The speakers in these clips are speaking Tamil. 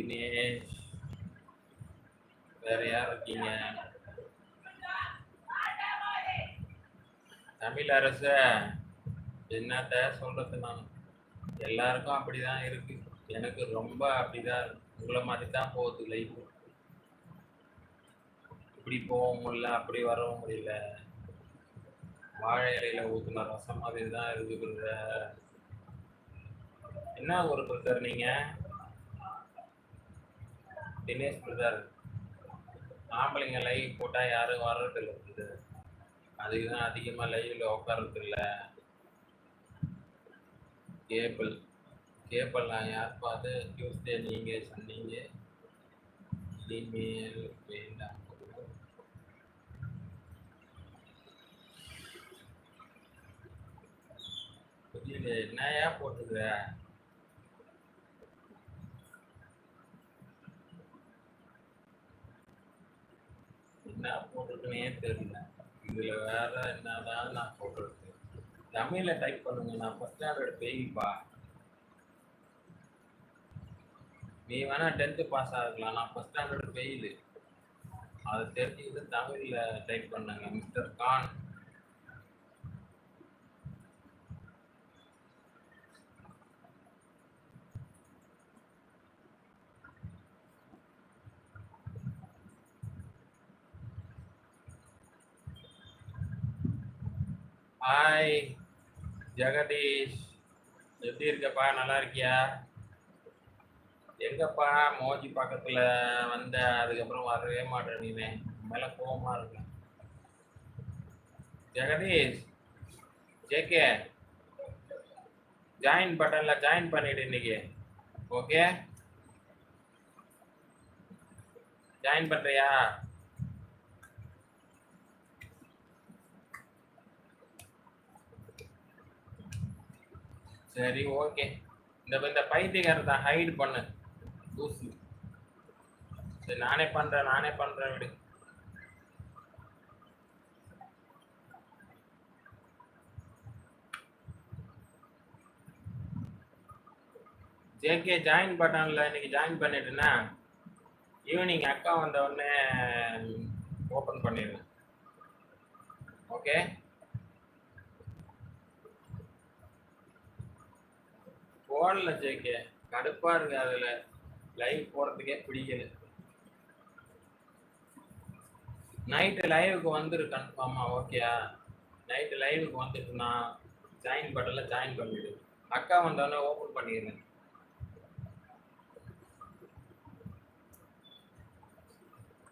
தினேஷ் வேற யார் இருக்கீங்க தமிழ் அரச என்னத்த சொல்றது நான்? எல்லாருக்கும் அப்படிதான் இருக்கு. எனக்கு ரொம்ப அப்படிதான் உங்களை மாதிரி தான் போகுது லைஃப் இப்படி போக முடியல அப்படி வரவும் முடியல. வாழை இலையில ஊத்துன ரசம் மாதிரி தான் இருக்குது என்ன ஒரு பிரதர் நீங்க? தினேஷ் பிரதர். ஆம்பளைங்க லைவ் போட்டால் யாரும் வர்றதில்லை பிரதர் அதுக்கு தான் அதிகமாக லைவில் உட்கார்றது இல்லை. கேபிள். கேபிள் நான் யார் பார்த்து டியூஸ்டே நீங்கள் சொன்னீங்க? இனிமேல் வேண்டாம். புரியல என்னையா போட்டுக்கிற? என்ன போட்டுருக்குனே தெரியல இதுல வேற என்னதான் நான் போட்டுருக்கு தமிழ்ல டைப் பண்ணுங்க நான் ஃபர்ஸ்ட் ஸ்டாண்டர்ட் பேய்ப்பா நீ வேணா டென்த்து பாஸ் ஆகலாம் நான் ஃபர்ஸ்ட் ஸ்டாண்டர்ட் ஃபெயிலு அதை தெரிஞ்சுக்கிட்டு தமிழ்ல டைப் பண்ணுங்க மிஸ்டர் கான். ஹாய் ஜெகதீஷ் எப்படி இருக்கப்பா? நல்லா இருக்கியா? எங்கப்பா? மோஜி பக்கத்துல வந்த அதுக்கப்புறம் வரவே மாட்டேன் நீனே. மேலே கோவமா இருக்கேன் ஜெகதீஷ் ஜேகே ஜாயின் பட்டனில் ஜாயின் பண்ணிடு இன்னைக்கு. ஓகே ஜாயின் பண்ணுறியா சரி ஓகே இந்த இந்த பைத்தியக்காரத்தை ஹைட் பண்ணு. தூசு. சரி நானே பண்றேன் நானே பண்றேன் விடு. ஜேகே ஜாயின் பட்டனில் இன்னைக்கு ஜாயின் பண்ணிட்டுனா ஈவினிங் அக்கா வந்த உடனே ஓப்பன் பண்ணிடுவேன் ஓகே போடல சேர்க்க கடுப்பா இருக்கு அதுல. லைவ் போறதுக்கே பிடிக்கல. நைட்டு லைவுக்கு வந்துரு கன்ஃபார்மா ஓகேயா நைட்டு லைவுக்கு வந்துட்டு நான் ஜாயின் பட்டன்ல ஜாயின் பண்ணிடு. அக்கா வந்தோடனே ஓப்பன் பண்ணிடுறேன்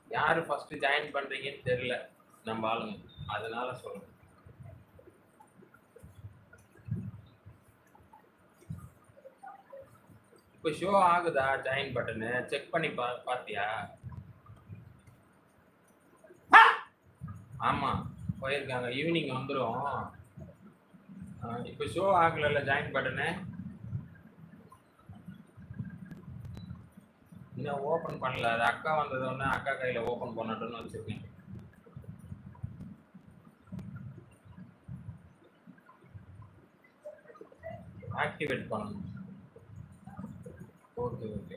யார் ஃபஸ்ட்டு ஜாயின் பண்ணுறீங்கன்னு தெரியல. நம்ம ஆளுங்க. அதனால சொல்றேன். இப்போ ஷோ ஆகுதா ஜாயின் பட்டனு செக் பண்ணி பா பாத்தியா? ஆமா போயிருக்காங்க. ஈவினிங் வந்துடும் இப்போ ஷோ ஆகலைல்ல ஜாயின் பட்டனு இன்னும் ஓப்பன் பண்ணல. அது அக்கா வந்தது உடனே அக்கா கையில் ஓப்பன் பண்ணட்டும்னு வச்சிருக்கேன். ஆக்டிவேட் பண்ணணும். ஓகே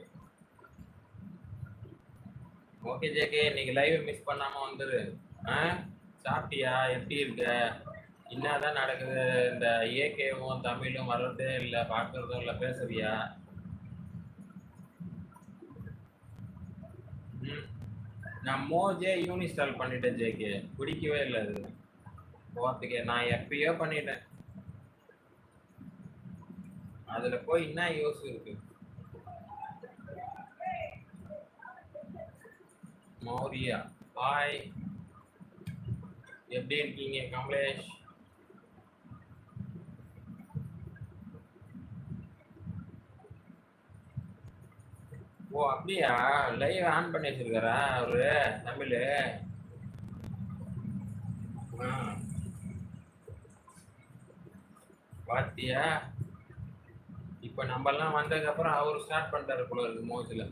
ஓகே ஜேகே இன்னைக்கு லைவ் மிஸ் பண்ணாம வந்துரு. ஆ? சாப்பிட்டியா? எப்படி இருக்க? என்னதான் நடக்குது? இந்த ஏகேவும் தமிழும் வர்றதே இல்லை பார்க்கறதும் இல்லை பேசுறியா? ம். நான் மோஜே யூனிஸ்டால் பண்ணிட்டேன் ஜேகே. பிடிக்கவே இல்லை அது. போகிறதுக்கே நான் எப்பயோ பண்ணிட்டேன். அதுல போய் என்ன யூஸ் இருக்கு? மௌரியா ஹாய் எப்படி இருக்கீங்க கமலேஷ்? ஓ அப்படியா? லைவ் ஆன் பண்ணி வச்சிருக்காரா அவரு? தமிழ். பாத்தியா? இப்ப நம்ம எல்லாம் வந்ததுக்கு அப்புறம் அவரு ஸ்டார்ட் பண்ணிட்டாரு போல இருக்கு மோஜ்ல.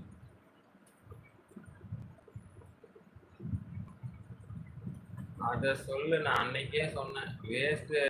அதை சொல்லு நான் அன்னைக்கே சொன்னேன். வேஸ்ட்